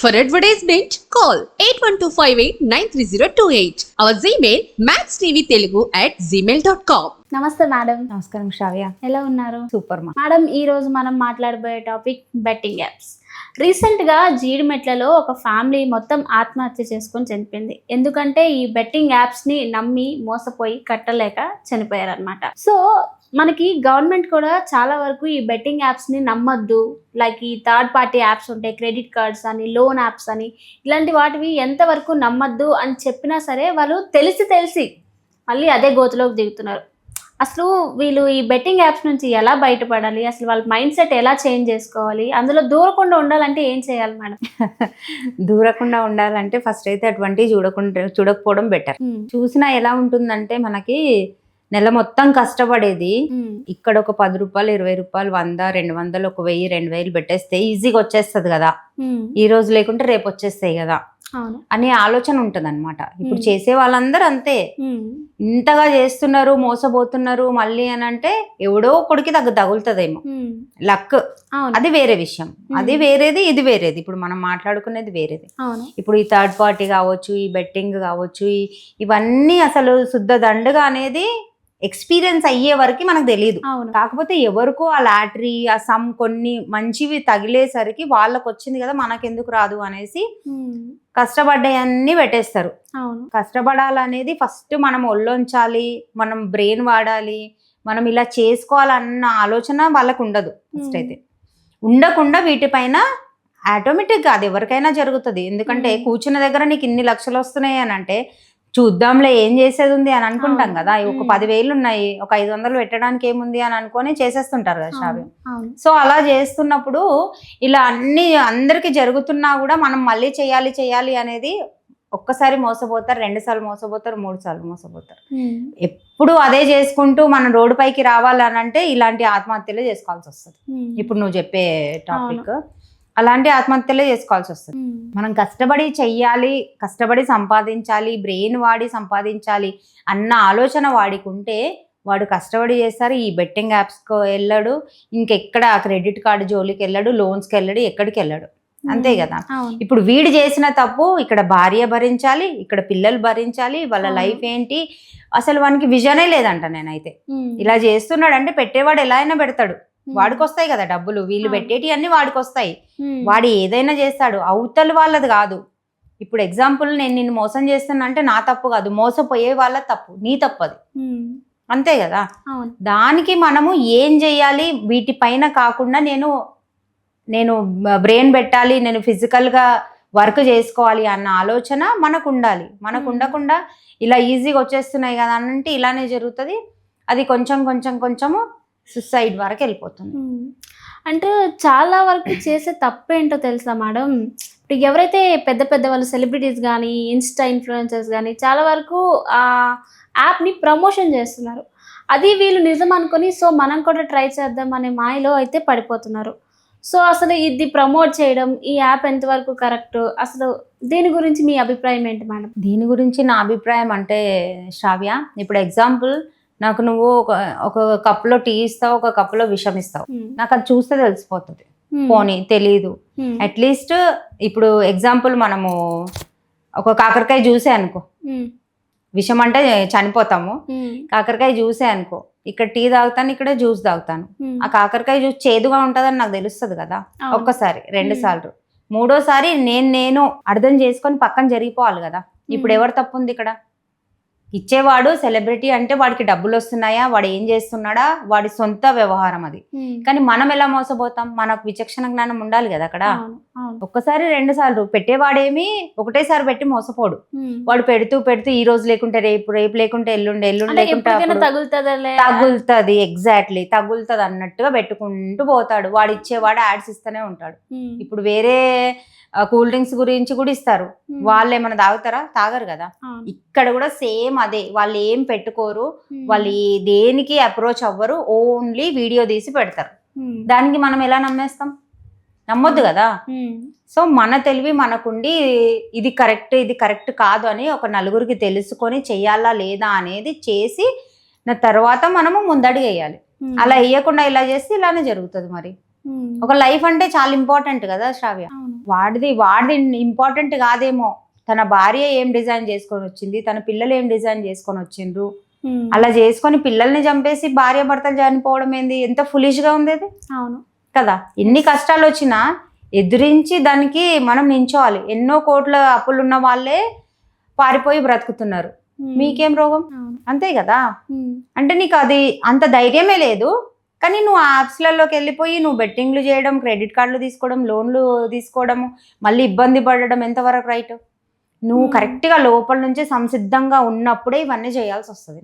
For advertisement, call 8125893028. Our Gmail, maxtvtelugu at gmail.com. నమస్తే madam. నమస్కారం శ్రావ్య. ఎలా ఉన్నారు? సూపర్ మా. మేడం ఈ రోజు మనం మాట్లాడబోయే టాపిక్ బెట్టింగ్ యాప్స్. రీసెంట్గా జీడిమెట్లలో ఒక ఫ్యామిలీ మొత్తం ఆత్మహత్య చేసుకొని చనిపోయింది. ఎందుకంటే ఈ బెట్టింగ్ యాప్స్ని నమ్మి మోసపోయి కట్టలేక చనిపోయారు అనమాట సో మనకి గవర్నమెంట్ కూడా చాలా వరకు ఈ బెట్టింగ్ యాప్స్ని నమ్మొద్దు. లైక్ ఈ థర్డ్ పార్టీ యాప్స్ ఉంటాయి క్రెడిట్ కార్డ్స్ అని లోన్ యాప్స్ అని. ఇలాంటి వాటివి ఎంతవరకు నమ్మొద్దు అని చెప్పినా సరే వాళ్ళు తెలిసి తెలిసి మళ్ళీ అదే గోతులోకి దిగుతున్నారు. అసలు వీళ్ళు ఈ బెట్టింగ్ యాప్స్ నుంచి ఎలా బయటపడాలి? అసలు వాళ్ళ మైండ్ సెట్ ఎలా చేంజ్ చేసుకోవాలి? అందులో దూరకుండా ఉండాలంటే ఏం చేయాలి మేడం? దూరకుండా ఉండాలంటే ఫస్ట్ అయితే అటువంటివి చూడకుండా చూడకపోవడం బెటర్ చూసినా ఎలా ఉంటుందంటే మనకి నెల మొత్తం కష్టపడేది. ఇక్కడ ఒక పది రూపాయలు ఇరవై రూపాయలు వంద రెండు వందలు ఒక వెయ్యి రెండు వేలు పెట్టేస్తే ఈజీగా వచ్చేస్తుంది కదా. ఈ రోజు లేకుంటే రేపు వచ్చేస్తాయి కదా. అనే ఆలోచన ఉంటుంది అనమాట ఇప్పుడు. చేసే వాళ్ళందరూ అంతే. ఇంతగా చేస్తున్నారు మోసపోతున్నారు మళ్ళీ అని అంటే ఎవడో కొడుకి తగ్గు తగులుతుందేమో. లక్. అది వేరే విషయం. అది వేరేది ఇది వేరేది. ఇప్పుడు మనం మాట్లాడుకునేది వేరేది. ఇప్పుడు ఈ థర్డ్ పార్టీ కావచ్చు ఈ బెట్టింగ్ కావచ్చు ఇవన్నీ అసలు శుద్ధ దండగా అనేది ఎక్స్పీరియన్స్ అయ్యే వరకు మనకు తెలియదు కాకపోతే ఎవరికో ఆ లాటరీ ఆ సమ్ కొన్ని మంచివి తగిలేసరికి వాళ్ళకి వచ్చింది కదా మనకెందుకు రాదు అనేసి. కష్టపడ్డాయన్నీ పెట్టేస్తారు కష్టపడాలనేది ఫస్ట్ మనం ఒళ్ళొంచాలి మనం బ్రెయిన్ వాడాలి మనం ఇలా చేసుకోవాలన్న ఆలోచన వాళ్ళకు ఉండదు ఫస్ట్. అయితే ఉండకుండా వీటిపైన ఆటోమేటిక్గా అది ఎవరికైనా జరుగుతుంది ఎందుకంటే. కూర్చున్న దగ్గర నీకు ఇన్ని లక్షలు వస్తున్నాయి అని అంటే చూద్దాంలే ఏం చేసేది ఉంది అని అనుకుంటాం. కదా ఒక. పదివేలు ఉన్నాయి ఒక ఐదు వందలు పెట్టడానికి ఏముంది అని అనుకొని చేసేస్తుంటారు కదా అవును సో అలా చేస్తున్నప్పుడు ఇలా అన్ని అందరికి జరుగుతున్నా కూడా మనం మళ్ళీ చేయాలి చేయాలి అనేది ఒక్కసారి మోసపోతారు రెండు సార్లు మోసపోతారు మూడు సార్లు మోసపోతారు. ఎప్పుడు అదే చేసుకుంటూ మనం రోడ్డు పైకి రావాలని అంటే ఇలాంటి ఆత్మహత్యలే చేసుకోవాల్సి వస్తుంది. ఇప్పుడు నువ్వు చెప్పే టాపిక్ అలాంటి ఆత్మహత్యలే చేసుకోవాల్సి వస్తుంది. మనం కష్టపడి చెయ్యాలి కష్టపడి సంపాదించాలి బ్రెయిన్ వాడి సంపాదించాలి అన్న ఆలోచన వాడికి ఉంటే వాడు కష్టపడి చేస్తారు. ఈ బెట్టింగ్ యాప్స్కి వెళ్ళాడు ఇంకెక్కడ క్రెడిట్ కార్డు జోలికి వెళ్ళాడు లోన్స్కి వెళ్ళాడు ఎక్కడికి వెళ్ళాడు అంతే కదా? ఇప్పుడు వీడు చేసిన తప్పు ఇక్కడ భార్య భరించాలి ఇక్కడ పిల్లలు భరించాలి వాళ్ళ. లైఫ్ ఏంటి? అసలు వానికి విజనే లేదంట నేనైతే. ఇలా చేస్తున్నాడు అంటే పెట్టేవాడు ఎలా అయినా పెడతాడు. ఉమ్. వాడికి వస్తాయి కదా డబ్బులు. వీళ్ళు. పెట్టేటి అన్ని వాడికి వస్తాయి ఉమ్. వాడు ఏదైనా చేస్తాడు. అవతల వాళ్ళది కాదు. ఇప్పుడు ఎగ్జాంపుల్ నేను నిన్ను మోసం చేస్తున్నా అంటే నా తప్పు కాదు. మోసపోయే వాళ్ళ తప్పు. నీ తప్పు అది. అంతే కదా? దానికి మనము ఏం చేయాలి? వీటిపైన కాకుండా నేను నేను బ్రెయిన్ పెట్టాలి. నేను ఫిజికల్గా వర్క్ చేసుకోవాలి అన్న ఆలోచన మనకు ఉండాలి మనకు. ఉండకుండా ఇలా ఈజీగా వచ్చేస్తున్నాయి కదా అని అంటే ఇలానే జరుగుతుంది. అది కొంచెం కొంచెం కొంచెము సుసైడ్ వరకు వెళ్ళిపోతుంది. అంటే చాలా వరకు చేసే తప్పు ఏంటో తెలుసా మేడం? ఇప్పుడు ఎవరైతే పెద్ద పెద్ద వాళ్ళు సెలబ్రిటీస్ కానీ ఇన్స్టా ఇన్ఫ్లుయెన్సర్స్ కానీ చాలా వరకు ఆ యాప్ని ప్రమోషన్ చేస్తున్నారు. అది వీళ్ళు నిజం అనుకొని సో మనం కూడా ట్రై చేద్దాం అనే మాయలో అయితే పడిపోతున్నారు. సో అసలు ఇది ప్రమోట్ చేయడం ఈ యాప్ ఎంతవరకు కరెక్ట్ అసలు దీని గురించి మీ అభిప్రాయం ఏంటి మేడం? దీని గురించి నా అభిప్రాయం అంటే శ్రావ్య ఇప్పుడు ఎగ్జాంపుల్ నాకు నువ్వు ఒక ఒక కప్లో టీ ఇస్తావు ఒక కప్లో విషం ఇస్తావు ఉమ్. నాకు అది చూస్తే తెలిసిపోతుంది ఉమ్. పోనీ తెలీదు. అట్లీస్ట్ ఇప్పుడు ఎగ్జాంపుల్ మనము ఒక కాకరకాయ జ్యూసే అనుకో. విషం అంటే చనిపోతాము. కాకరకాయ జ్యూసే అనుకో ఇక్కడ టీ తాగుతాను ఇక్కడ జ్యూస్ తాగుతాను. ఆ కాకరకాయ జ్యూస్ చేదుగా ఉంటుందని నాకు తెలుస్తుంది కదా. ఒక్కసారి రెండు. సార్లు మూడోసారి నేను నేను అర్థం చేసుకొని పక్కన జరిగిపోవాలి కదా ఇప్పుడు. ఎవరు తప్పు ఉంది ఇక్కడ ఇచ్చేవాడు సెలబ్రిటీ అంటే వాడికి డబ్బులు వస్తున్నాయా వాడు ఏం చేస్తున్నాడా? వాడి సొంత వ్యవహారం అది. కానీ మనం ఎలా మోసపోతాం? మనకు విచక్షణ జ్ఞానం ఉండాలి కదా అక్కడ. ఒక్కసారి రెండు సార్లు పెట్టేవాడేమి ఒకటేసారి పెట్టి మోసపోడు. వాడు పెడుతూ పెడుతూ ఈ రోజు లేకుంటే రేపు రేపు లేకుంటే ఎల్లుండి ఎల్లుండి తగులుతుంది ఎగ్జాక్ట్లీ తగులుతుంది అన్నట్టుగా పెట్టుకుంటూ పోతాడు. వాడు ఇచ్చేవాడు యాడ్స్ ఇస్తూనే ఉంటాడు. ఇప్పుడు వేరే కూల్ డ్రింక్స్ గురించి కూడా ఇస్తారు. వాళ్ళు ఏమైనా తాగుతారా తాగరు కదా. ఇక్కడ కూడా సేమ్ అదే వాళ్ళు ఏం పెట్టుకోరు. వాళ్ళు దేనికి అప్రోచ్ అవ్వరు ఓన్లీ వీడియో తీసి పెడతారు. దానికి మనం ఎలా నమ్మేస్తాం నమ్మొద్దు కదా. సో మన తెలివి మనకుండి ఇది కరెక్ట్ ఇది కరెక్ట్ కాదు అని ఒక నలుగురికి తెలుసుకొని చెయ్యాలా లేదా అనేది చేసి తర్వాత మనము ముందడుగు వేయాలి. అలా వేయకుండా ఇలా చేస్తే ఇలానే జరుగుతుంది మరి. ఒక లైఫ్ అంటే చాలా ఇంపార్టెంట్ కదా శ్రావ్య వాడిది వాడిది ఇంపార్టెంట్ కాదేమో. తన భార్య ఏం డిజైన్ చేసుకొని వచ్చింది తన పిల్లలు ఏం డిజైన్ చేసుకొని వచ్చిండ్రు. అలా చేసుకొని పిల్లల్ని చంపేసి భార్య భర్తలు చనిపోవడం ఏంది? ఎంత ఫులిష్గా ఉంది అవును. కదా? ఎన్ని కష్టాలు వచ్చినా ఎదిరించి దానికి మనం నించోవాలి. ఎన్నో కోట్ల అప్పులు ఉన్న వాళ్ళే పారిపోయి బ్రతుకుతున్నారు. మీకేం రోగం? అంతే కదా. అంటే నీకు అది అంత ధైర్యమే లేదు. కానీ నువ్వు యాప్స్లలోకి వెళ్ళిపోయి నువ్వు బెట్టింగ్లు చేయడం క్రెడిట్ కార్డులు తీసుకోవడం లోన్లు తీసుకోవడం మళ్ళీ ఇబ్బంది పడడం ఎంతవరకు రైట్ నువ్వు Hmm. కరెక్ట్గా లోపల నుంచి సంసిద్ధంగా ఉన్నప్పుడే ఇవన్నీ చేయాల్సి వస్తుంది.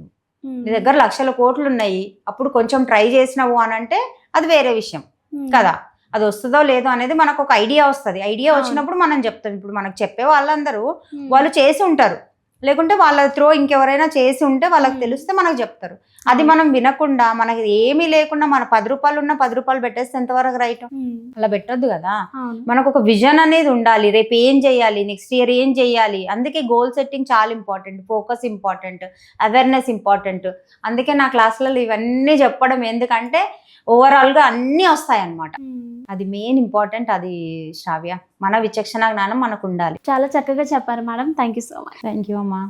నీ దగ్గర లక్షల కోట్లు ఉన్నాయి అప్పుడు కొంచెం ట్రై చేసినావు అని అంటే అది వేరే విషయం ఉమ్. కదా అది వస్తుందో లేదో అనేది మనకు ఒక ఐడియా వస్తుంది ఐడియా. వచ్చినప్పుడు మనం చెప్తాం ఇప్పుడు మనకు చెప్పే వాళ్ళందరూ. వాళ్ళు చేసి ఉంటారు లేకుంటే వాళ్ళ త్రో ఇంకెవరైనా చేసి ఉంటే వాళ్ళకి. తెలిస్తే మనకు చెప్తారు. అది. మనం వినకుండా మనకి ఏమీ లేకుండా మన పది రూపాయలు ఉన్న పది రూపాయలు పెట్టేస్తే ఎంతవరకు రైట్. అలా పెట్టొద్దు కదా. మనకు ఒక విజన్ అనేది ఉండాలి. రేపు ఏం చేయాలి? నెక్స్ట్ ఇయర్ ఏం చేయాలి? అందుకే గోల్ సెట్టింగ్ చాలా important. Focus important. Awareness important. అందుకే నా క్లాసులలో ఇవన్నీ చెప్పడం. ఎందుకంటే ఓవరాల్గా అన్నీ వస్తాయి అన్నమాట. అది మెయిన్ ఇంపార్టెంట్ అది శ్రావ్య. మన విచక్షణ జ్ఞానం మనకు ఉండాలి చాలా చక్కగా చెప్పారు madam. Thank you so much thank you అమ్మా.